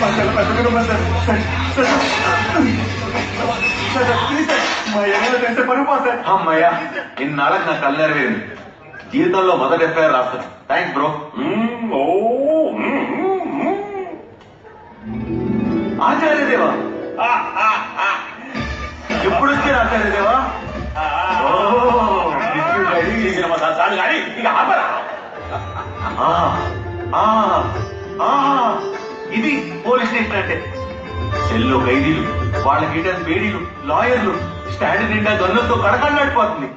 మా చాలా పెద్ద కుటుంబం sir sir sir sir sir please sir మా ఏమైనా తెలిస్తే పరుగు పోతుంది సార్ అమ్మయ్యా ఇన్నాళ్ళకి నా కళ్ళు నెరవేరింది జీవితంలో మొదటి ఎఫ్ఐఆర్ రాస్తాను థ్యాంక్స్ బ్రో ఓ. ఆచార్యదేవా. ఎప్పుడు వచ్చారు ఆచార్యదేవా. చేసిన చాలు కానీ ఇక ఆపరా. అంటే సెల్లో ఖైదీలు వాళ్ళ గిటన్ బేడీలు లాయర్లు స్టాండ్ నిండా గన్నులతో కడకన్నాడిపోతుంది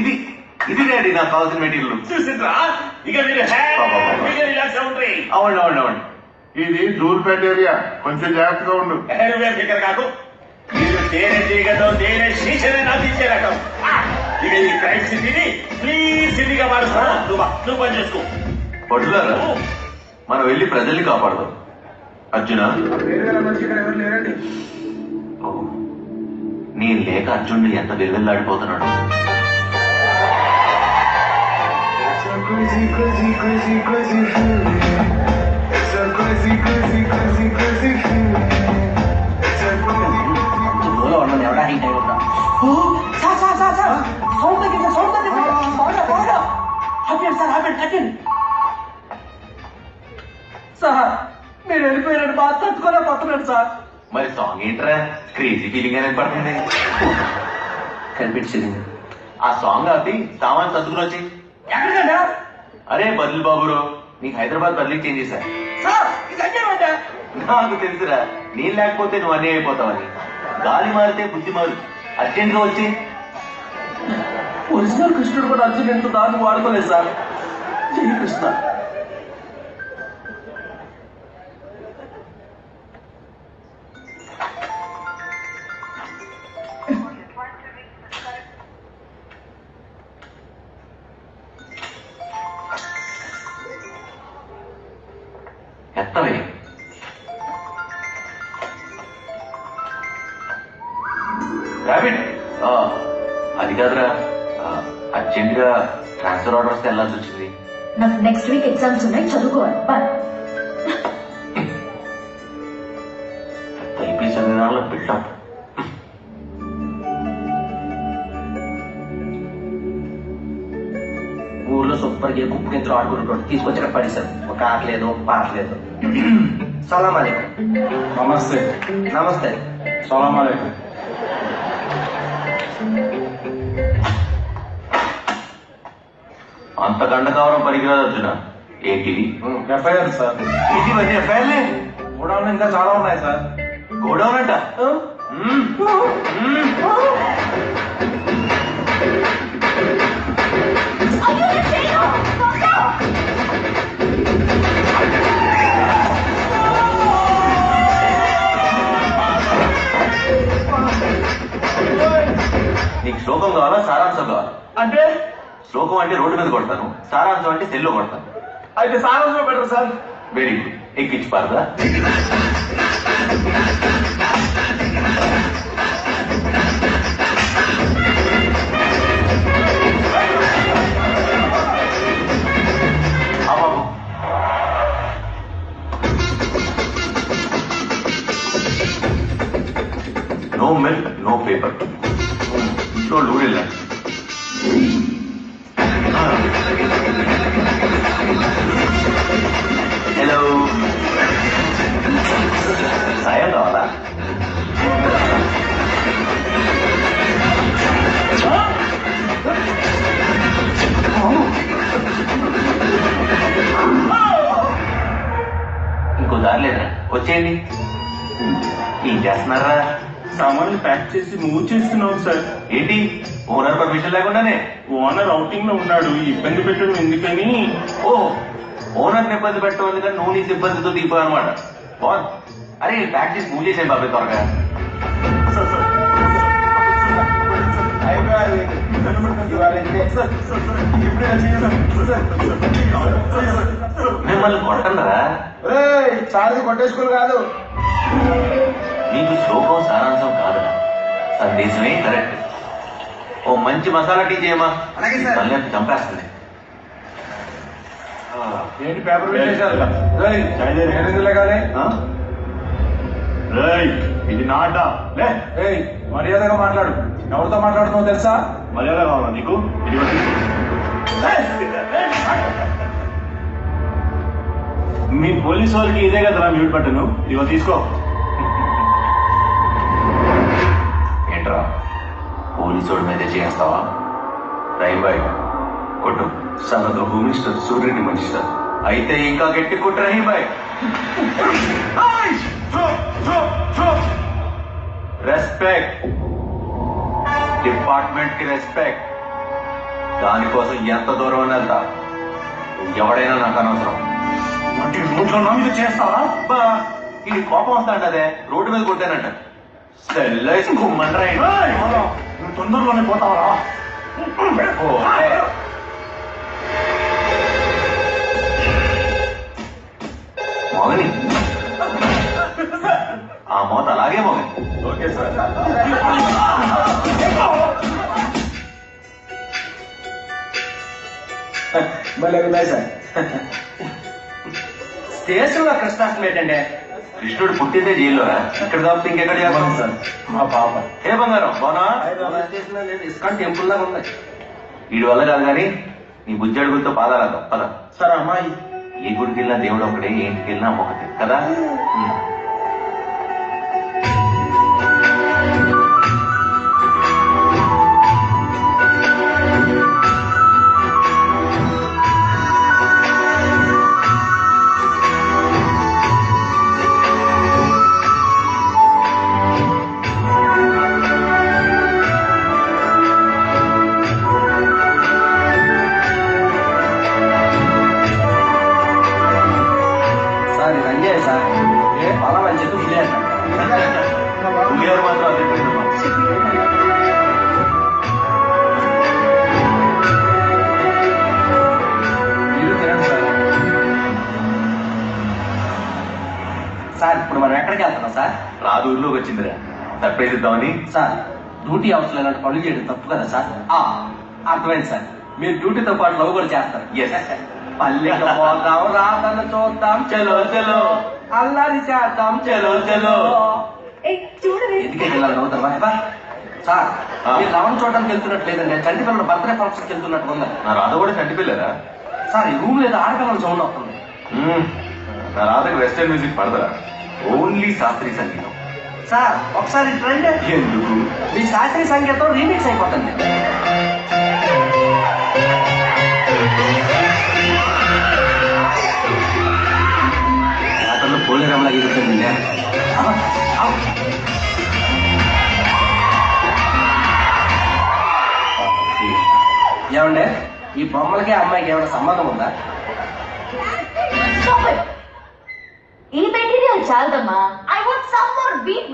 ఇది ఇది డాడీ నాకు కావాల్సిన మెటీరియల్. చూసిండ్రా ఇక మీరు అవ్వండి. అవ్వండి అవ్వండి ఇది ధూల్పేట ఏరియా. కొంచెం జాగ్రత్తగా ఉండు. దగ్గర కాదు మీరు తేనె తీగతో తేనె శీషనే నాటించే రకం. ఇక ఈ క్రైమ్ సిటీని ప్లీజ్ సిటీగా మారుస్తాను నువ్వు నువ్వు పని చేసుకో. పడులారా మనం వెళ్ళి ప్రజల్ని కాపాడదాం. అర్జున నేను లేక అర్జునుడు ఎంత crazy, సార్ సౌండ్ తగ్గింది బాగా బాగా ఆపండి సార్ మీరు సార్? మరి సాంగ్ ఏంట్రా? క్రేజీ ఫీలింగ్ అనేది పడుతుంది. కనిపించింది ఆ సాంగ్ ఆపి సామాన్ సర్దుకుని వచ్చి ఎక్కడికంటే అరే బదులు బాబురో నీకు హైదరాబాద్ బదిలీ చేంజ్ చేశా. సార్ ఇది అన్యాయమంటే నాకు తెలుసురా నేను లేకపోతే నువ్వు అన్నీ అయిపోతావని. గాలి మారితే బుద్ధి మారు. అర్జెంట్గా వచ్చి ఒరిజినల్ కృష్ణుడు కూడా అర్జున్ ఎంత దాన్ని వాడుకోలేదు సార్? జై కృష్ణ. ఆ, అది కాదురా. అర్జెంట్గా ట్రాన్స్ఫర్ ఆర్డర్ వస్తే వెళ్ళాల్సి వచ్చింది. నాకు నెక్స్ట్ వీక్ ఎగ్జామ్స్ ఉన్నాయి చదువుకోవాలి. బాయ్ ఐపీ చదివిన బిల్డప్ ఊర్లో సూపర్గా కుప్పు గింతలు ఆడుకుంటాడు తీసుకొచ్చి ఇక్కడ పడేశారు ఒక ఆట లేదు ఒక పాట లేదు. సలాం అలైకుం. నమస్తే. నమస్తే. సలాం అలైకుం. అంత గండకావరం పనికిరాదు అర్జున. ఏంటిది ఎఫ్ఐఆర్ సార్. ఇది ఇవన్నీ ఎఫ్ఐఆర్లే? కూడా ఇంకా చాలా ఉన్నాయి సార్. గోడౌన్ అంట? నీకు శ్లోకం కావాలా సారాంశం కావాలా? అంటే? శ్లోకం అంటే రోడ్డు మీద కొడతాను సారాంశం అంటే సెల్లో కొడతాను. అయితే సారాంశం బెటర్ సార్. వెరీ గుడ్ ఎక్కించి పారదా ఇంట్లో లూరిల్లా హలో సాయం కావాలా ఇంకో దారి లేదా వచ్చేయండి ఏం చేస్తున్నారా సామాన్లు ప్యాక్ చేసి మూవ్ చేస్తున్నాం సార్ ఏంటి ఓనర్ పర్మిషన్ లేకుండానే ఓనర్ అవుటింగ్లో ఉన్నాడు ఇబ్బంది పెట్టడం ఎందుకని ఓ ఓనర్ ఇబ్బంది పెట్టడం ఎందుకని నువ్వు నీ సిబ్బందితో దిగిపో అనమాట అరే ప్యాక్ చేసి మూవ్ చేసాను బాబాయ్ త్వరగా మిమ్మల్ని కొట్టండిరా చార్జ్ కొట్టేసుకోలు కాదు నీకు శ్లోకం సారాంశం కాదురా. సందేశమే కరెక్ట్. ఓ మంచి మసాలా టీ చేయమా అలాగే సార్. తల్లి చంపేస్తుంది. ఏంటి పేపర్ ఇది నా అడ్డా. లే. ఏయ్ మర్యాదగా మాట్లాడు. ఎవరితో మాట్లాడుతున్నావు తెలుసా? మర్యాద కావాలా నీకు? ఇది మీ పోలీసు వాళ్ళకి ఇదే కదరా మ్యూట్ బట్టను ఇగో తీసుకో. పోలీసోడి మీద చేస్తావా రైల్ బాయ్ కొట్టు సార్ అతను సూర్యుడిని మినిస్టర్ సూర్యుడి అయితే ఇంకా గట్టి కొట్టు రహీం బాయ్ రెస్పెక్ట్. డిపార్ట్మెంట్కి రెస్పెక్ట్. దానికోసం ఎంత దూరం అని వెళ్తా? ఎవడైనా నాకు అనవసరం. అంటే రోడ్లో నా మీద చేస్తావా? అబ్బా ఇది కోపం వస్తాంట అదే రోడ్డు మీద కొట్టానంట సెల్లేసి గుమ్మండ్రా ఏయ్! నువ్వు తొందరలోనే పోతావరా? మొగని ఆ మోత అలాగే మొగని ఓకే సార్. భలే ఉన్నాయి సార్. స్టేషన్లో కృష్ణాష్టమి ఏంటంటే కృష్ణుడు పుట్టిందే జైల్లోరా ఇక్కడ కాబట్టి ఇంకెక్కడ చేస్తాం? సార్. మా పాప. ఏ బంగారం? బానా ఇస్కాన్ టెంపుల్ లాగా ఉంది వీడి వల్ల కాదు కానీ నీ బుజ్జి అడుగులతో పాదాలతో పద సార్ అమ్మాయి. ఏ గుడికి వెళ్ళినా దేవుడు ఒకటే ఏ ఇంటికి వెళ్ళినా ఒకటే కదా సార్ ఇది అన్యాయం సార్. ఏ పొలం అని చెప్పి మాత్రం అదే సార్. ఇప్పుడు మనం ఎక్కడికి వెళ్తున్నాం సార్? రాదు ఊర్లోకి వచ్చిందిరా. సర్ప్రైజ్ ఇద్దామని. సార్ డ్యూటీ అవసరం ఇలాంటి పనులు చేయడం తప్పు కదా సార్? ఆ, అర్థమైంది సార్. మీరు డ్యూటీతో పాటు లవ్ కూడా చేస్తారు. Yes. పల్లెకి పోదాం రాతను చూద్దాం చలో చలో. అల్లరి చేద్దాం చలో చలో. బా. సార్. మీరు లవన్ చూడడానికి వెళ్తున్నట్టు లేదండి. చంటి పిల్లలు బర్త్డే ఫంక్షన్కి వెళ్తున్నట్టు ఉంది నా రాధ కూడా చంటి పిల్లరా? సార్ ఈ రూమ్ లేదా ఆడపిల్లల సౌండ్ వస్తుంది. మ్మ్. నా రాధకి వెస్టర్న్ మ్యూజిక్ పడదరా. ఓన్లీ శాస్త్రీయ సంగీతం. సార్ ఒకసారి ట్రెండ్. ఎందుకు? మీ శాస్త్రీయ సంగీతం రీమిక్స్ అయిపోతుంది. అతను పోలేరంలా ఎగురుతుంది ఏమండే? ఈ బొమ్మలకి అమ్మాయికి ఏమైనా సంబంధం ఉందా? ఈ material చాలదమ్మా. I want some more beat